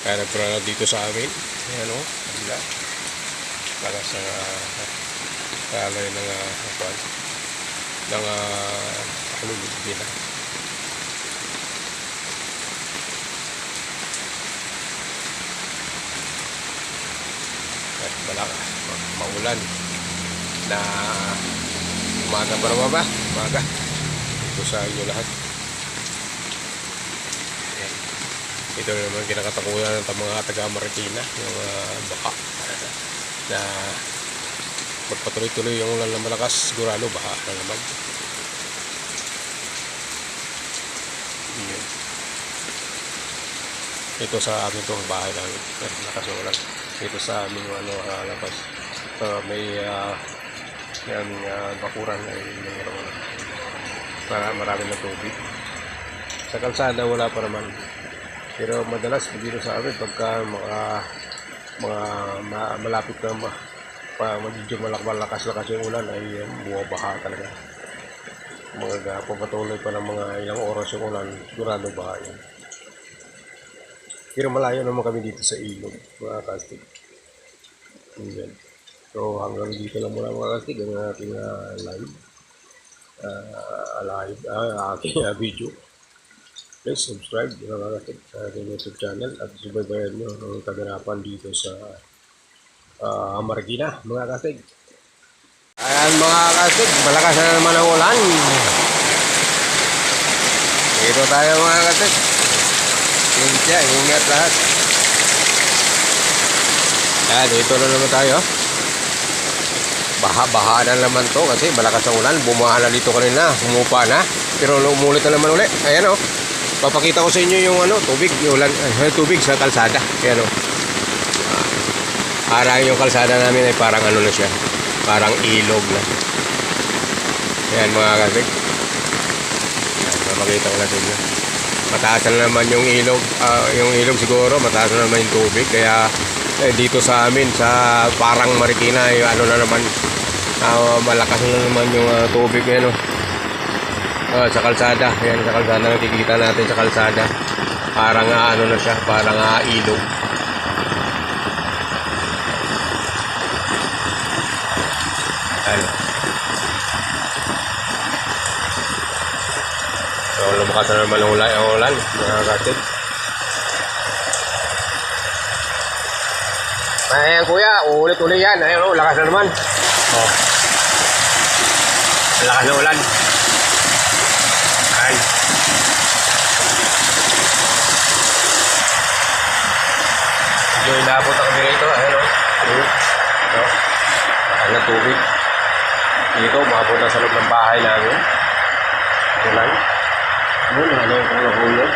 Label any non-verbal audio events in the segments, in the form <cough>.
Kaya nagpura dito sa amin. Ayan o. Kabila. Para sa kalay ng uh, kwan. Ng halulog nila. At malakas. ma- Maulan. Na umaga pa ba? Umaga. Ito sa inyo lahat. Ayan. Ito na naman kinakatakutan ng mga taga Marikina, yung uh, baka na magpatuloy-tuloy yung ulan na malakas, sigurado baka na naman. Ito sa amin to, bahay. Yan, Lakas ng ulan. Ito sa amin yung ano, uh, labas. So, may uh, may aming uh, bakuran ay mayroon. Para marami ng tubig. Sa kalsada wala pa naman. Pero madalas dito sa amin pagka mga mga ma- malapit na ma, pa medyo malak malakas-lakas yung ulan ay um, buwabaha talaga. Mga papatuloy pa ng mga ilang oras yung ulan, sigurado baha yan. Pero malayo naman kami dito sa ilog, mga kastig. Yan. So hanggang dito lang muna mga kastig ang ating ah, live. Uh, live, ah, aking ah, video please subscribe mga kapatid sa ating YouTube channel at subaybayan nyo ang kaganapan dito sa uh, Marikina mga kapatid. Ayan mga kapatid, malakas na naman ang ulan. Dito tayo mga kapatid. Ingat, ingat lahat. Ayan, dito na naman tayo. Baha-baha na naman to kasi malakas ang ulan. Bumaha na dito kanina, humupa na. Pero umulit na naman uli. Ayan o. Oh. Papakita ko sa inyo yung ano, tubig, yung ulan, eh, tubig sa kalsada. Ayan o. Parang yung kalsada namin ay parang ano na siya. Parang ilog na. Ayan mga kasig. Papakita ko na sa inyo. Mataas na naman yung ilog. ah, yung ilog siguro, mataas na naman yung tubig. Kaya eh, dito sa amin, sa parang Marikina, yung ano na naman, ah, malakas na naman yung ah, tubig. Ayan o. Ah, sa kalsada. Ayan, sa kalsada. Nakikita natin sa kalsada. Parang ah, ano na siya, parang ah, ilog. Ano? So, lumakas na naman ang ulan, ulan mga kapatid. Ayan kuya, ulit-ulit yan. Ayan o, lakas na naman. Oh. Lakas na ulan. Ayan. Medyo inabot ang kami rito. Ayan o. Ayan. No? Ang tubig. Dito, umabot na sa loob ng bahay namin. Ulan. Ano, ano yung nahulog?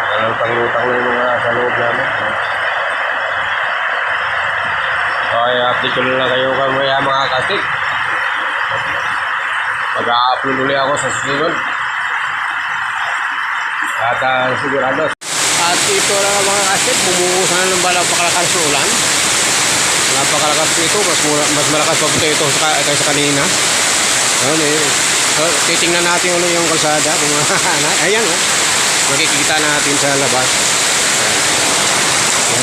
Ayan, lutang-lutang na yung mga sa loob namin. Okay, update ko na lang kayo kamaya mga kastig. Mag-a-upload ulit ako sa susunod. At uh, sigurado. At ito na mga kastig, bumuhos na ng bala pakalakas ng ulan. Napakalakas ito, mas, mura, mas malakas pa ito, sa, kaysa kanina. Ayun eh. So, titingnan natin ulit yung kalsada. Kung, <laughs> ayan oh. Makikita natin sa labas.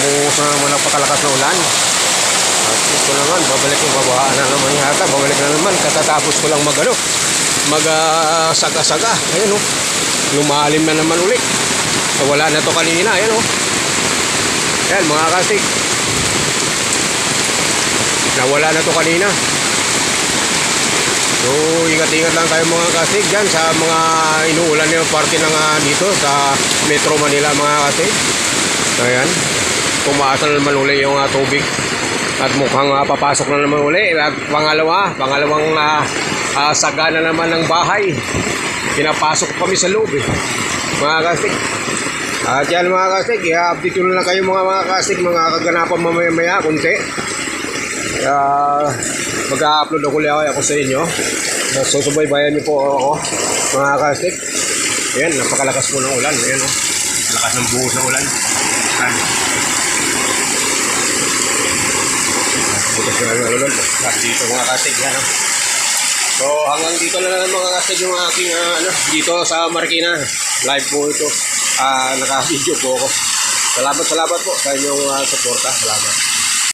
Bumuhos na naman ang pakalakas ng ulan. At ito naman, babalik yung babaan na naman yata. Babalik na naman. Katatapos ko lang magano. Mag ah, saga-saga. Ayan oh. Lumalim na naman ulit. Wala na to kanina. Ayan oh. Ayan mga kasig. Nawala na to kanina. So, ingat-ingat lang kayo mga kasig dyan sa mga inuulan yung parte ng ah, dito sa Metro Manila mga kasig. Ayan. Tumaas na naman uli yung ah, tubig. At mukhang ah, papasok na naman uli. At pangalawa, pangalawang uh, saga na naman ng bahay. Pinapasok kami sa loob eh. Mga kasig. At yan mga kasig, i-update na lang kayo mga mga kasig, mga kaganapan mamaya-maya, kunti. Kaya mag-upload ako ulit ako sa inyo. So subaybayan niyo po ako, mga kasig. Ayan, napakalakas po ng ulan. Ayan, oh. Lakas ng buhos ng ulan. Ayan. Bukas na ang ulan. At dito mga kasig, yan oh. So hanggang dito na lang mga kastig yung aking ah, ano, dito sa Marikina. Live po ito. Ah, naka-video po ako. Salamat, salamat po sa inyong ah, suporta. Salamat.